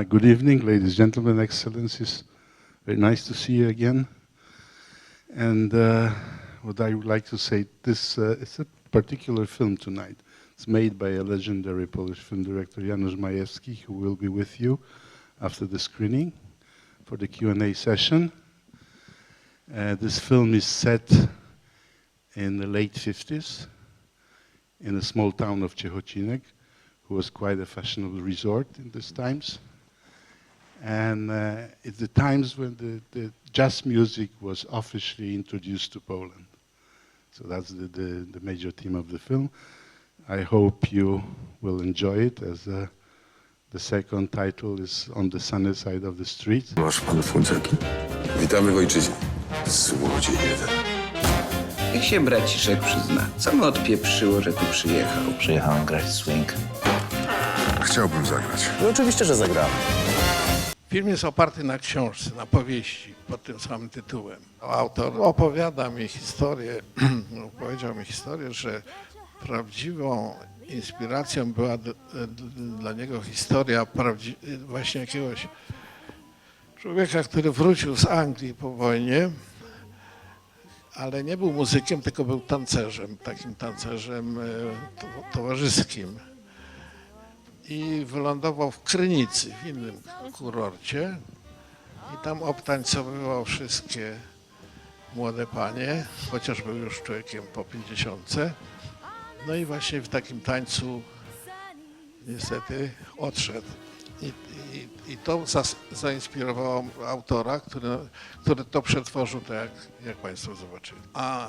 Uh, Good evening, ladies, and gentlemen, excellencies. Very nice to see you again. And uh, what I would like to say, this uh, it's a particular film tonight. It's made by a legendary Polish film director Janusz Majewski, who will be with you after the screening for the Q&A session. Uh, this film is set in the late 50s in a small town of Ciechocinek, who was quite a fashionable resort in these times. And uh, it's the times when the, the jazz music was officially introduced to Poland. So that's the, the, the major theme of the film. I hope you will enjoy it as uh, the second title is On the Sunny Side of the Street. Masz pan Funceki. Witamy w ojczyźnie. Złodziej jeden. Niech się braciszek przyzna. Co mu odpieprzyło, że tu przyjechał? Przyjechałem grać swing. Chciałbym zagrać. No oczywiście, że zagramy. Film jest oparty na książce, na powieści pod tym samym tytułem. Autor opowiada mi historię, opowiedział mi historię, że prawdziwą inspiracją była dla niego historia właśnie jakiegoś człowieka, który wrócił z Anglii po wojnie, ale nie był muzykiem, tylko był tancerzem, takim tancerzem e, to- towarzyskim i wylądował w Krynicy, w innym kurorcie i tam obtańcowywał wszystkie młode panie, chociaż był już człowiekiem po pięćdziesiątce. No i właśnie w takim tańcu niestety odszedł. I, i, i to zainspirowało autora, który, który to przetworzył tak, jak, jak Państwo zobaczyli. A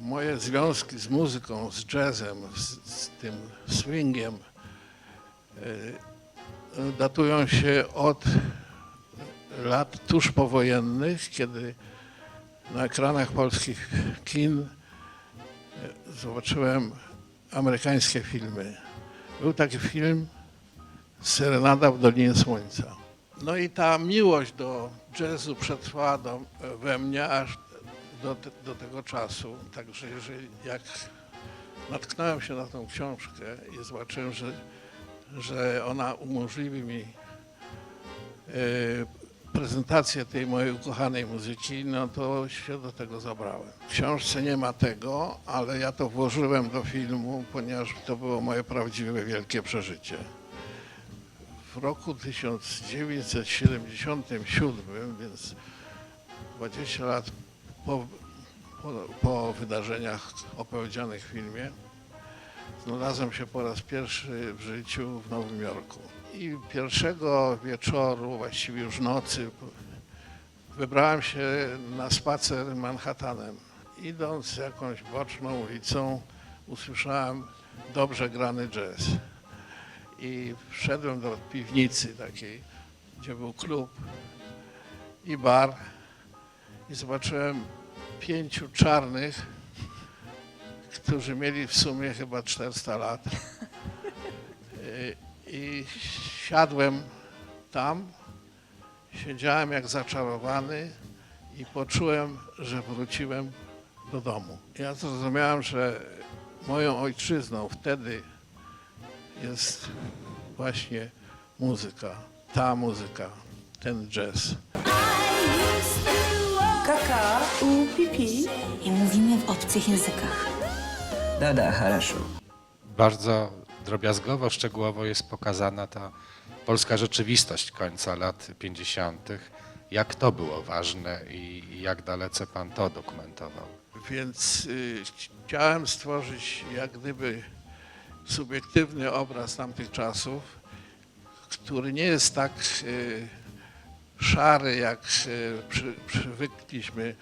moje związki z muzyką, z jazzem, z, z tym swingiem, datują się od lat tuż powojennych, kiedy na ekranach polskich kin e, zobaczyłem amerykańskie filmy. Był taki film Serenada w Dolinie Słońca. No i ta miłość do jazzu przetrwała do, we mnie aż do, do tego czasu. Także jeżeli jak natknąłem się na tą książkę i zobaczyłem, że że ona umożliwi mi e, prezentację tej mojej ukochanej muzyki, no to się do tego zabrałem. W książce nie ma tego, ale ja to włożyłem do filmu, ponieważ to było moje prawdziwe wielkie przeżycie. W roku 1977, więc 20 lat po, po, po wydarzeniach opowiedzianych w filmie, znalazłem się po raz pierwszy w życiu w Nowym Jorku. I pierwszego wieczoru, właściwie już nocy, wybrałem się na spacer Manhattanem. Idąc jakąś boczną ulicą, usłyszałem dobrze grany jazz. I wszedłem do piwnicy takiej, gdzie był klub i bar i zobaczyłem pięciu czarnych którzy mieli w sumie chyba 400 lat. Y, I siadłem tam, siedziałem jak zaczarowany i poczułem, że wróciłem do domu. Ja zrozumiałem, że moją ojczyzną wtedy jest właśnie muzyka, ta muzyka, ten jazz. Kaka u pipi. I mówimy w obcych językach. Dada, хорошо. bardzo drobiazgowo, szczegółowo jest pokazana ta polska rzeczywistość końca lat 50. Jak to było ważne i jak dalece pan to dokumentował? Więc y, chciałem stworzyć jak gdyby subiektywny obraz tamtych czasów, który nie jest tak y, szary, jak y, przy, przywykliśmy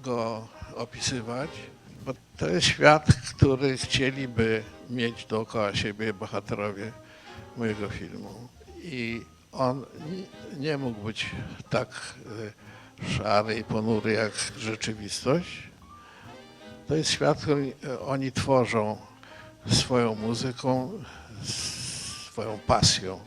go opisywać, bo to jest świat, który chcieliby mieć dookoła siebie bohaterowie mojego filmu. I on nie- mógł być tak y, szary i ponury jak rzeczywistość. To jest świat, który e, oni tworzą swoją muzyką, swoją pasją.